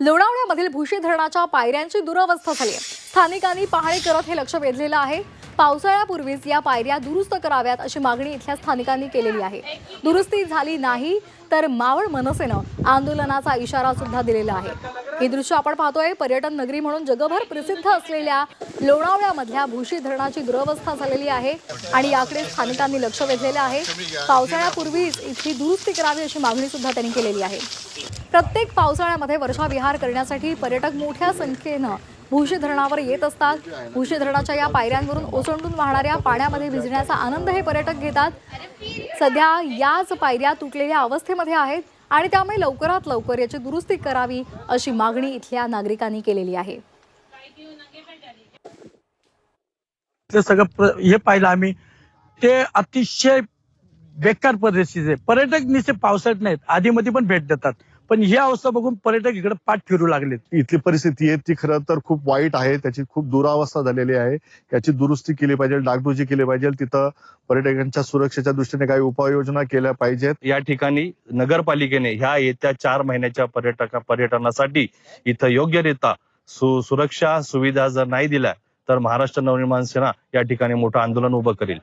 लोणावळ्यामधील भुशी धरणाच्या पायऱ्यांची दुरवस्था झाली आहे. स्थानिकांनी पाहणी करत हे लक्ष वेधलेलं आहे. पावसाळ्यापूर्वीच या पायऱ्या दुरुस्त कराव्यात अशी मागणी इथल्या स्थानिकांनी केलेली आहे. दुरुस्ती झाली नाही तर मावळ मनसेनं आंदोलनाचा इशारा सुद्धा दिलेला आहे. ही दृश्य आपण पाहतोय. पर्यटन नगरी म्हणून जगभर प्रसिद्ध असलेल्या लोणावळ्यामधल्या भूशी धरणाची दुरवस्था झालेली आहे आणि याकडे स्थानिकांनी लक्ष वेधलेलं आहे. पावसाळ्यापूर्वीच इथली दुरुस्ती करावी अशी मागणी सुद्धा त्यांनी केलेली आहे. प्रत्येक पावसाळ्यामध्ये वर्षाविहार करण्यासाठी पर्यटक मोठ्या संख्येनं भूशी धरणावर येत असतात. भूशी धरणाच्या या पायऱ्यांवरून ओसंडून वाहणाऱ्या पाण्यामध्ये भिजण्याचा आनंद हे पर्यटक घेतात. सध्या याच पायऱ्या तुटलेल्या अवस्थेमध्ये आहेत. आणि त्यामुळे लवकरात लवकर याची दुरुस्ती करावी अशी मागणी इथल्या नागरिकांनी केलेली आहे. ते सगळं हे पाहिलं आम्ही. ते अतिशय बेकार परिस्थिती आहे. पर्यटक निश्चित पावसाळ्यात नाहीत. आधीमध्ये पण भेट देतात. पण ही अवस्था बघून पर्यटक इकडे पाठ फिरू लागलेत. इथली परिस्थिती आहे ती खरं तर खूप वाईट आहे. त्याची खूप दुरावस्था झालेली आहे. याची दुरुस्ती केली पाहिजे डागडुजी केली पाहिजे. तिथं पर्यटकांच्या सुरक्षेच्या दृष्टीने काही उपाययोजना केल्या पाहिजेत. या ठिकाणी नगरपालिकेने ह्या येत्या चार महिन्याच्या पर्यटका पर्यटनासाठी इथं योग्यरित्या सु सुरक्षा सुविधा जर नाही दिल्या तर महाराष्ट्र नवनिर्माण सेना या ठिकाणी मोठं आंदोलन उभं करेल.